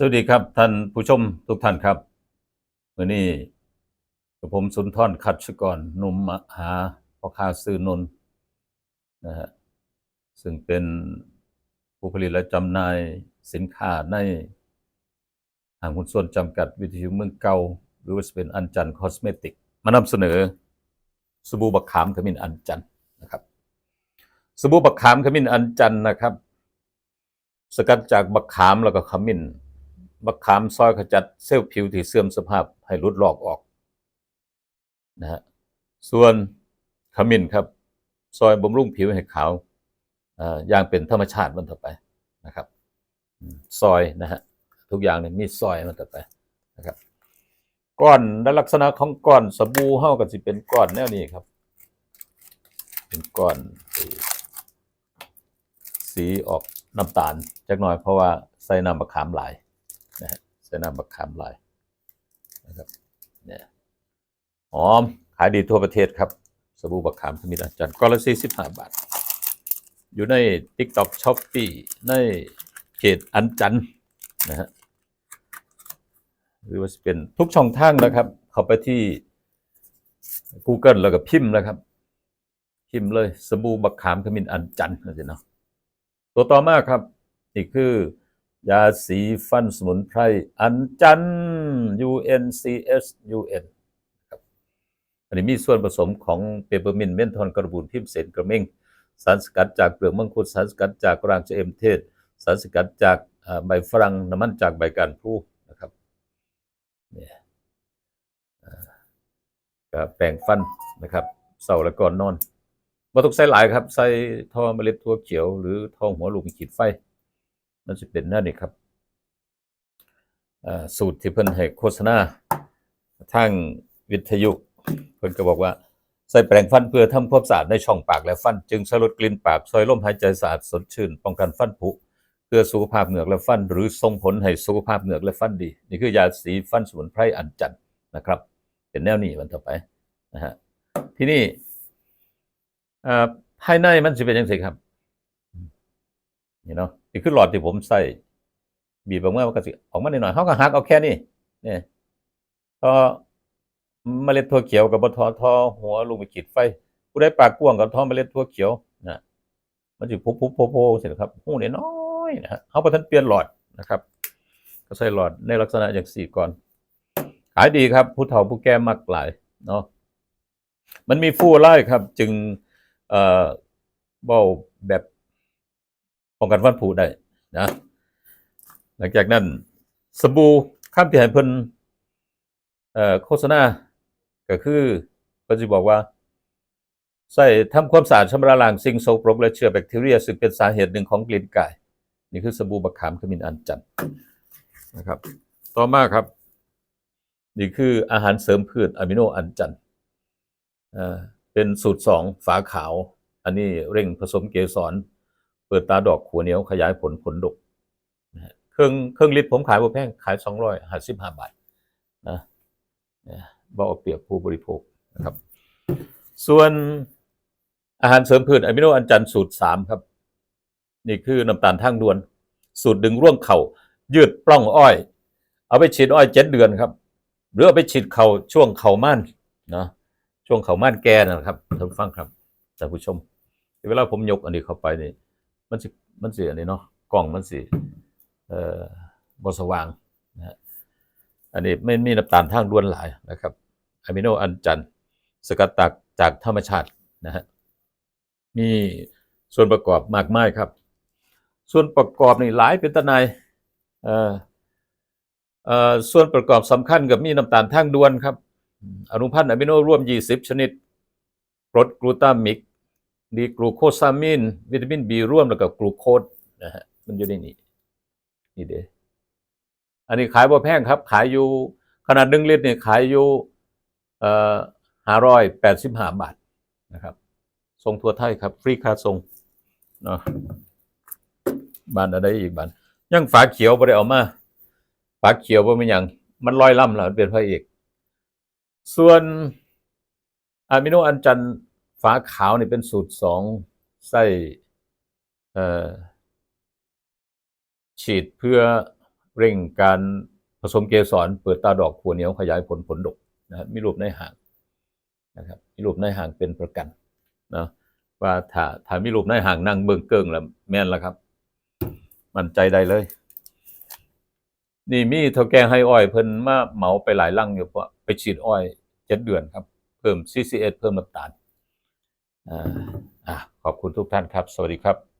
สวัสดีครับท่านผู้ชมทุกท่านครับวันนี้กับผมสุนทรคัดชกรหนุ่มมหาพ่อค้าซื้อนนท์นะฮะซึ่งเป็นผู้ผลิตและจำหน่ายสินค้าในห้างหุ้นส่วนจำกัดวิทยุเมืองเก่าหรือว่าจะเป็นอันจันคอสเมติก มานำเสนอสบู่บักขามขมิ้นอันจันนะครับสบู่บักขามขมิ้นอันจันนะครับ สกัดจากบักขามแล้วก็ขมิ้น บักขามซอยขจัดเซลล์ผิวที่เสื่อมสภาพให้หลุดลอกออกนะฮะส่วนขมิ้นครับ ซอยบำรุงผิวให้ขาวอ่าอย่างเป็นธรรมชาติมันต่อไปนะครับ ซอยนะฮะทุกอย่างเนี่ยมีซอยมันต่อไปนะครับก้อนและลักษณะของก้อนสบู่เฮาก็สิเป็นก้อนแนวนี้ครับ เป็นก้อนสีสีออกน้ำตาลจักหน่อยเพราะว่าใส่น้ำมะขามหลาย นะฮะใส่น้ำมะขามลายนะครับเนี่ยหอมขายดีทั่วประเทศครับสบู่มะขามขมิ้นอาจารย์กอละสี่สิบห้าบาท อยู่ใน TikTok s h o p e e ในเพจอันจันนะฮะหรือว่าจะเป็นทุกช่องทางนะครับ เข้าไปที่ Google แล้วก็พิมพ์นะครับ พิมพ์เลยสบู่บักขามขมิ้นอันจันนะสิเนาะตัวต่อมาครับ นี่คือ ยาสีฟันสมุนไพร อันจัน UNCS UN ครับอันนี้มีส่วนผสมของเปเปอร์มินเมนทอนกระบุนพิมเสนกระเม่งสารสกัดจากเปลือกมังคุดสารสกัดจากรางชะเอมเทศ สารสกัดจากใบฝรั่งน้ำมันจากใบการพลูนะครับเนี่ยอ่าก็แปรงฟันนะครับเสาและก่อนนอนบ่ต้องใส่หลายครับ ใส่ทอเมล็ดถั่วเขียวหรือทองหัวลูกมีขีดไฟ นั่นจะเป็นนั่นี่ครับสูตรที่เพิ่นให้โฆษณาทางวิทยุเพิ่นก็บอกว่าใส่แปรงฟันเพื่อทำความสะอาดในช่องปากและฟัน จึงช่วยลดกลิ่นปากซอยลมหายใจสะอาดสดชื่น ป้องกันฟันผุเพื่อสุขภาพเหงือกและฟัน หรือส่งผลให้สุขภาพเหงือกและฟันดี นี่คือยาสีฟันสมุนไพรอันจันนะครับ เป็นแนวนี้มันต่อไปนะฮะที่นี่ภายในมันจะเป็นยังไงครับนี่เนาะ นี่คือหลอดที่ผมใส่บีบออกมามันก็สิออกมาหน่อยๆเขาก็หักเอาแค่นี้เนี่ยพอเมล็ดถั่วเขียวกับบทอทอหัวลูกไปขีดไฟผู้ได้ปากกว้างกับทอเมล็ดถั่วเขียวนะมันจะพุบพุบโพโพเสร็จครับหูเน้อยนะฮะเขาประทันเปลี่ยนหลอดนะครับ ก็ใส่หลอดในลักษณะอย่างสี่ก่อน ขายดีครับ ผู้เฒ่าผู้แก่มักหลายเนาะมันมีฟู่ไล่ครับ จึงเอ่อเบาแบบ ป้องกันฟันผุได้นะ หลังจากนั้นสบู่ข้ามที่ให้เพิ่นเอ่อโฆษณาก็คือเพิ่นสิบอกว่า ใส่ทำความสะอาดชำระล้างสิ่งโสโครกและเชื้อแบคทีเรีย ซึ่งเป็นสาเหตุหนึ่งของกลิ่นกาย นี่คือสบู่บักขามขมิ้นอันจันนะครับ ต่อมาครับ นี่คืออาหารเสริมพืชอะมิโนอันจันอ่าเป็นสูตรสองฝาขาว อันนี้เร่งผสมเกสร เปิดตาดอกขัวเหนียวขยายผลผลดกนะเครื่องเครื่องลิตรผมขายบ่แพงขายสองร้อยห้าสิบห้าบาทนะเนี่ยบ่เอาเปรียบผู้บริโภคนะครับ ส่วนอาหารเสริมพืชอะมิโนอันจันสูตรสามครับ นี่คือน้ำตาลทางด่วน สูตรดึงร่วงเข่า ยืดปล้องอ้อย เอาไปฉีดอ้อยเจ็ดเดือนครับ หรือเอาไปฉีดเข่าช่วงเข่าม่านนะช่วงเข่าม่านแก่นะครับท่านฟังครับท่านผู้ชม เวลาผมยกอันนี้เข้าไปนี่ มันสิมันสิอันนี้เนาะกล่องมันสิเอ่อบสว่างนะฮะอันนี้ไม่มีน้ำตาลทางด่วนหลายนะครับอะมิโนอันจันสกัดจากจากธรรมชาตินะฮะมีส่วนประกอบมากมายครับ ส่วนประกอบนี่หลายเป็นตนายเอ่อเอ่อส่วนประกอบสำคัญกับมีน้ำตาลทางด่วนครับอนุพันธ์อะมิโนร่วม 20 ชนิดกรดกลูตามิก ดีกลูโคซามินวิตามินบีร่วมแล้วก็กลูโคสนะฮะมันอยู่ในนี้นี่เด้อันนี้ขายบ่แพงครับ ขายอยู่ขนาดหนึ่งลิตรเนี่ยขายอยู่เอ่อห้าร้อยแปดสิบห้าบาทนะครับส่งทั่วไทยครับ ฟรีค่าส่งเนาะบ้านอะไรอีกบ้านยังฝาเขียวบ่ได้เอามาฝาเขียวบ่มีหยังมันลอยล่ำแล้วเป็นพระเอก ส่วนอะมิโนอันจันท ฝาขาวนี่เป็นสูตรสองไส้ฉีดเพื่อเร่งการผสมเกสรเปิดตาดอกขัวเหนียวขยายผลผลดกนะครับมีรูปในห่างนะครับมีรูปในห่างเป็นประกันนะว่าถ้าถ้ามีรูปในห่างนั่งเบิ่งเกิงแล้วแม่นแล้วครับ มั่นใจได้เลย นี่มีเท่าแกให้อ้อยเพิ่นมาเหมาไปหลายลังอยู่เพราะไปฉีดอ้อยเจ็ดเดือนครับ เพิ่ม CCS เพิ่มน้ำตาล ขอบคุณทุกท่านครับ สวัสดีครับ